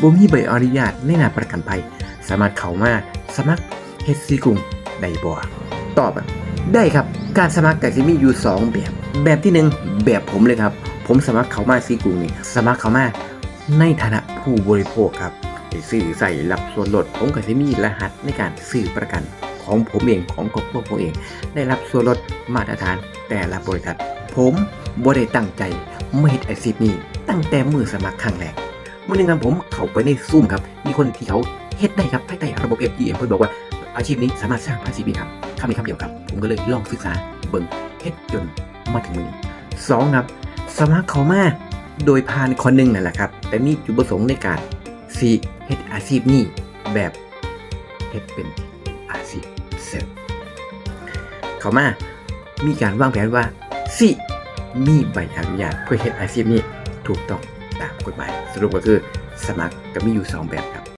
บ่มีใบอนุญาตในนาประกันภัย สามารถเข้ามาสมัครเฮ็ดซีกรุงได้บ่ตอบได้ครับ การสมัครก็สิมีอยู่ 2 แบบ แบบที่ 1 แบบผมเลยครับ ผมสมัครเข้ามาซีกรุงนี่สมัครเข้ามาในฐานะผู้บริโภคครับซื้อใส่รับส่วนลดผมก็สิมีรหัสในการซื้อประกันของผมเองของครอบครัวผมเอง ได้รับส่วนลดมาตรฐานแต่ละบริษัท ผมบ่ได้ตั้งใจไม่เฮ็ดอาชีพนี้ตั้งแต่มือสมัครครั้งแรก มื่อหนึงครับผมเข้าไปในซูมครับ มีคนที่เขาเฮ็ดได้ครับภายใต้ระบบ FGM เพิ่นบอกว่าอาชีพนี้สามารถสร้างภาษีมีครับคำนี้คำเดียวครับ ผมก็เลยลองศึกษาเบิ่งเฮ็ดจนมาถึงมือสองครับ สมัครเข้ามาโดยผ่านคนหนึ่งนั่นแหละครับ แต่มีจุดประสงค์ในการสีเฮ็ดอาชีพนี้แบบเฮ็ดเป็นอาชีพเสริมเขามา มีการวางแผนว่าสิมีใบอนุญาตเพื่อเฮ็ดอาชีพนี้ถูกต้อง ตามกฎหมาย สรุปก็คือสมัครก็มีอยู่ 2 แบบครับ